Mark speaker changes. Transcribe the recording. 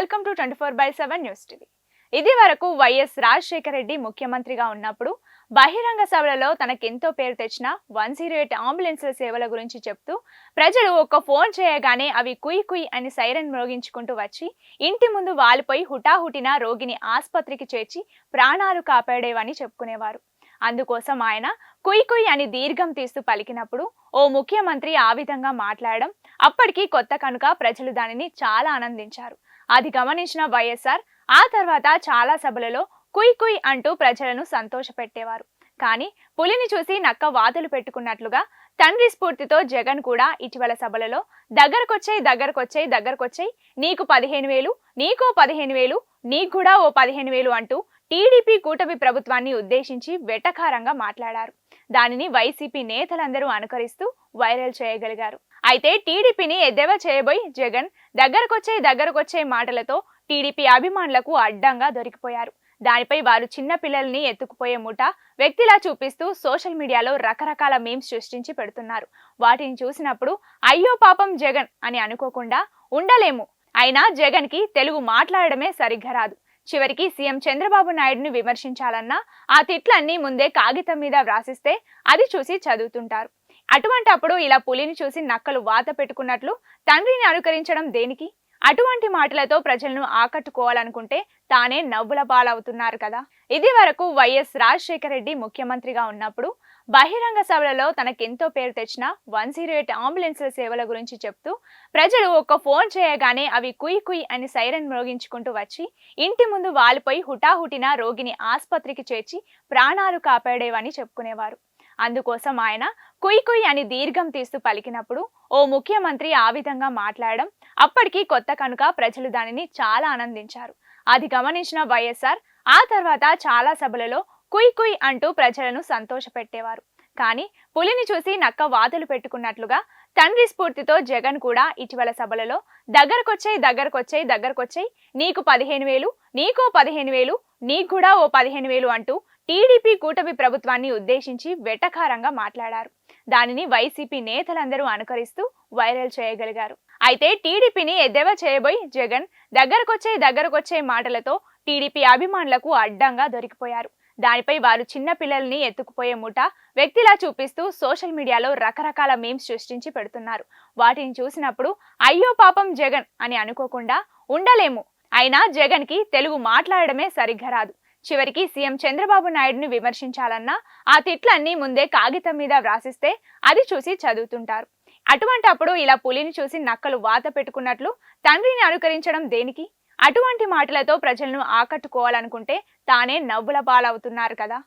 Speaker 1: Welcome to twenty four by seven news TV. ఇది వరకు YS Rajasekhara Reddy ముఖ్యమంత్రిగా ఉన్నప్పుడు బహిరంగ సభలలో తనకెంతో పేరు తెచ్చిన వన్ జీరో ఎయిట్ అంబులెన్స్ల సేవల గురించి చెప్తూ ప్రజలు ఒక్క ఫోన్ చేయగానే అవి కుయ్ కుయ్ అని సైరన్ మ్రోగించుకుంటూ వచ్చి ఇంటి ముందు వాలిపోయి హుటాహుటిన రోగిని ఆసుపత్రికి చేర్చి ప్రాణాలు కాపాడేవని చెప్పుకునేవారు. అందుకోసం ఆయన కుయ్ కుయ్ అని దీర్ఘం తీస్తూ పలికినప్పుడు ఓ ముఖ్యమంత్రి ఆ విధంగా మాట్లాడడం అప్పటికి కొత్త కనుక ప్రజలు దానిని చాలా ఆనందించారు. అది గమనించిన వైఎస్ఆర్ ఆ తర్వాత చాలా సభలలో కుయ్ కుయ్ అంటూ ప్రజలను సంతోషపెట్టేవారు. కానీ పులిని చూసి నక్క వాతలు పెట్టుకున్నట్లుగా తండ్రి స్ఫూర్తితో జగన్ కూడా ఇటీవల సభలలో దగ్గరకొచ్చాయి దగ్గరకొచ్చాయి దగ్గరకొచ్చాయి నీకు పదిహేను వేలు నీకో పదిహేను వేలు నీకు కూడా ఓ పదిహేను వేలు అంటూ టీడీపీ కూటమి ప్రభుత్వాన్ని ఉద్దేశించి వెటకారంగా మాట్లాడారు. దానిని వైసీపీ నేతలందరూ అనుకరిస్తూ వైరల్ చేయగలిగారు. అయితే టీడీపీని ఎద్దేవా చేయబోయి జగన్ దగ్గరకొచ్చే దగ్గరకొచ్చే మాటలతో టీడీపీ అభిమానులకు అడ్డంగా దొరికిపోయారు. దానిపై వారు చిన్న పిల్లల్ని ఎత్తుకుపోయే ముఠ వ్యక్తిలా చూపిస్తూ సోషల్ మీడియాలో రకరకాల మీమ్స్ సృష్టించి పెడుతున్నారు. వాటిని చూసినప్పుడు అయ్యో పాపం జగన్ అని అనుకోకుండా ఉండలేము. అయినా జగన్కి తెలుగు మాట్లాడడమే సరిగ్గా రాదు. చివరికి సీఎం చంద్రబాబు నాయుడుని విమర్శించాలన్నా ఆ తిట్లన్నీ ముందే కాగితం మీద వ్రాసిస్తే అది చూసి చదువుతుంటారు. అటువంటి అప్పుడు ఇలా పులిని చూసి నక్కలు వాత పెట్టుకున్నట్లు తండ్రిని అనుకరించడం దేనికి? అటువంటి మాటలతో ప్రజలను ఆకట్టుకోవాలనుకుంటే తానే నవ్వుల పాలవుతున్నారు కదా. ఇది వరకు వైఎస్ రాజశేఖర రెడ్డి ముఖ్యమంత్రిగా ఉన్నప్పుడు బహిరంగ సభలలో తనకెంతో పేరు తెచ్చిన వన్ జీరో ఎయిట్ అంబులెన్స్ల సేవల గురించి చెప్తూ ప్రజలు ఒక్క ఫోన్ చేయగానే అవి కుయ్ కుయ్ అని సైరన్ మ్రోగించుకుంటూ వచ్చి ఇంటి ముందు వాలిపోయి హుటాహుటిన రోగిని ఆసుపత్రికి చేర్చి ప్రాణాలు కాపాడేవని చెప్పుకునేవారు. అందుకోసం ఆయన కుయ్ కుయ్ అని దీర్ఘం తీస్తూ పలికినప్పుడు ఓ ముఖ్యమంత్రి ఆ విధంగా మాట్లాడడం అప్పటికి కొత్త కనుక ప్రజలు దానిని చాలా ఆనందించారు. అది గమనించిన వైఎస్ఆర్ ఆ తర్వాత చాలా సభలలో కుయ్ కుయ్ అంటూ ప్రజలను సంతోషపెట్టేవారు. కానీ పులిని చూసి నక్క వాదులు పెట్టుకున్నట్లుగా తండ్రి స్ఫూర్తితో జగన్ కూడా ఇటీవల సభలలో దగ్గరకొచ్చాయి దగ్గరకొచ్చాయి దగ్గరకొచ్చాయి నీకు పదిహేను వేలు నీకో పదిహేను వేలు నీకు కూడా ఓ పదిహేను వేలు అంటూ టీడీపీ కూటమి ప్రభుత్వాన్ని ఉద్దేశించి వెటకారంగా మాట్లాడారు. దానిని వైసీపీ నేతలందరూ అనుకరిస్తూ వైరల్ చేయగలిగారు. అయితే టీడీపీని ఎద్దేవా చేయబోయి జగన్ దగ్గరకొచ్చే దగ్గరకొచ్చే మాటలతో టీడీపీ అభిమానులకు అడ్డంగా దొరికిపోయారు. దానిపై వారు చిన్న పిల్లల్ని ఎత్తుకుపోయే ముఠ వ్యక్తిలా చూపిస్తూ సోషల్ మీడియాలో రకరకాల మీమ్స్ సృష్టించి పెడుతున్నారు. వాటిని చూసినప్పుడు అయ్యో పాపం జగన్ అని అనుకోకుండా ఉండలేము. అయినా జగన్కి తెలుగు మాట్లాడడమే సరిగ్గా రాదు. చివరికి సీఎం చంద్రబాబు నాయుడుని విమర్శించాలన్నా ఆ తిట్లన్నీ ముందే కాగితం మీద వ్రాసిస్తే అది చూసి చదువుతుంటారు. అటువంటి అప్పుడు ఇలా పులిని చూసి నక్కలు వాత పెట్టుకున్నట్లు తండ్రిని అనుకరించడం దేనికి? అటువంటి మాటలతో ప్రజలను ఆకట్టుకోవాలనుకుంటే తానే నవ్వుల పాలవుతున్నారు కదా.